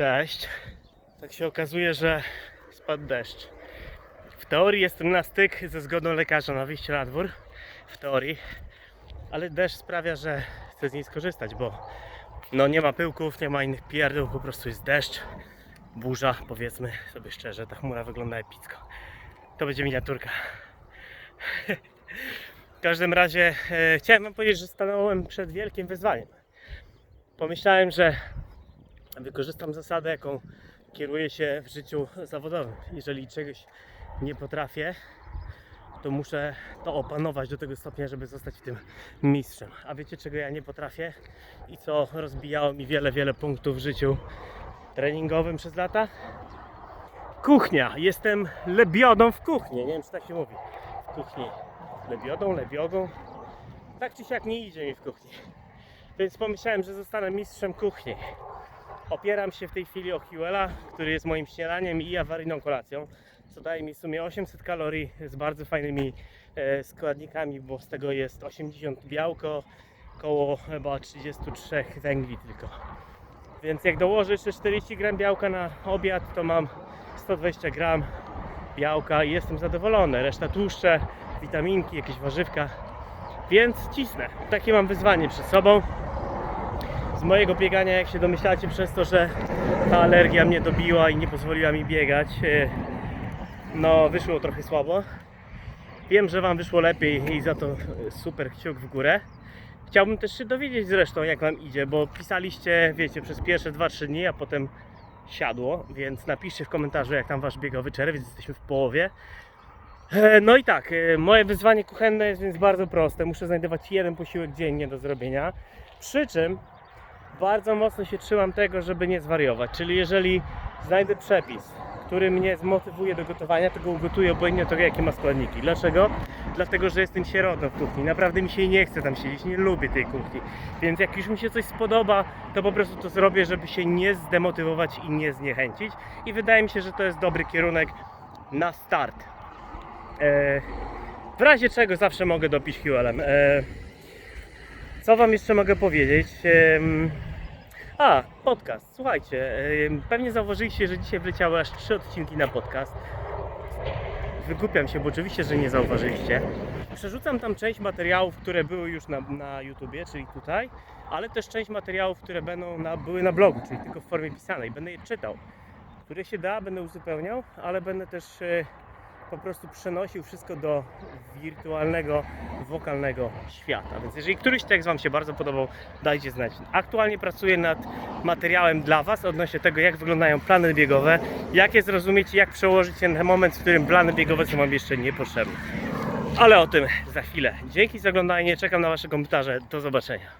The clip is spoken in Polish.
Cześć. Tak się okazuje, że spadł deszcz. W teorii jestem na styk ze zgodą lekarza na wyjście na dwór. W teorii. Ale deszcz sprawia, że chcę z niej skorzystać, bo no nie ma pyłków, nie ma innych pierdół, po prostu jest deszcz. Burza, powiedzmy sobie szczerze, ta chmura wygląda epicko. To będzie miniaturka. W każdym razie e, chciałem wam powiedzieć, że stanąłem przed wielkim wyzwaniem. Pomyślałem, że wykorzystam zasadę, jaką kieruję się w życiu zawodowym. Jeżeli czegoś nie potrafię, to muszę to opanować do tego stopnia, żeby zostać w tym mistrzem. A wiecie, czego ja nie potrafię i co rozbijało mi wiele, wiele punktów w życiu treningowym przez lata? Kuchnia. Jestem lebiodą w kuchni. Nie wiem, czy tak się mówi. W kuchni. Lebiodą, lebiogą. Tak czy siak nie idzie mi w kuchni. Więc pomyślałem, że zostanę mistrzem kuchni. Opieram się w tej chwili o Hewella, który jest moim śniadaniem i awaryjną kolacją, co daje mi w sumie 800 kalorii z bardzo fajnymi e, składnikami, bo z tego jest 80 białko, około chyba 33 węgli tylko. Więc jak dołożę jeszcze 40 gram białka na obiad, to mam 120 gram białka i jestem zadowolony. Reszta tłuszcze, witaminki, jakieś warzywka. Więc cisnę. Takie mam wyzwanie przed sobą z mojego biegania, jak się domyślacie, przez to, że ta alergia mnie dobiła i nie pozwoliła mi biegać, e, no wyszło trochę słabo. Wiem, że Wam wyszło lepiej i za to e, super kciuk w górę. Chciałbym też się dowiedzieć zresztą, jak Wam idzie, bo pisaliście, wiecie, przez pierwsze 2-3 dni, a potem siadło, więc napiszcie w komentarzu, jak tam Wasz biegowy czerwiec, jesteśmy w połowie. E, No i tak, moje wyzwanie kuchenne jest więc bardzo proste. Muszę znajdować jeden posiłek dziennie do zrobienia. Przy czym bardzo mocno się trzymam tego, żeby nie zwariować. Czyli jeżeli znajdę przepis, który mnie zmotywuje do gotowania, to go ugotuję obojętnie tego, jakie ma składniki. Dlaczego? Dlatego, że jestem sierotą w kuchni. Naprawdę mi się nie chce tam siedzieć, nie lubię tej kuchni. Więc jak już mi się coś spodoba, to po prostu to zrobię, żeby się nie zdemotywować i nie zniechęcić. I wydaje mi się, że to jest dobry kierunek na start. E, w razie czego zawsze mogę dopić Huelem. E, co Wam jeszcze mogę powiedzieć? Em, A, podcast. Słuchajcie, pewnie zauważyliście, że dzisiaj wleciały aż trzy odcinki na podcast. Wygłupiam się, bo oczywiście, że nie zauważyliście. Przerzucam tam część materiałów, które były już na, na YouTubie, czyli tutaj, ale też część materiałów, które będą na, były na blogu, czyli tylko w formie pisanej. Będę je czytał. Które się da, będę uzupełniał, ale będę też e, po prostu przenosił wszystko do wirtualnego, wokalnego świata. Więc jeżeli któryś tekst Wam się bardzo podobał, dajcie znać. Aktualnie pracuję nad materiałem dla Was odnośnie tego, jak wyglądają plany biegowe, jak je zrozumieć i jak przełożyć na moment, w którym plany biegowe są Wam jeszcze niepotrzebne. Ale o tym za chwilę. Dzięki za oglądanie, czekam na Wasze komentarze. Do zobaczenia.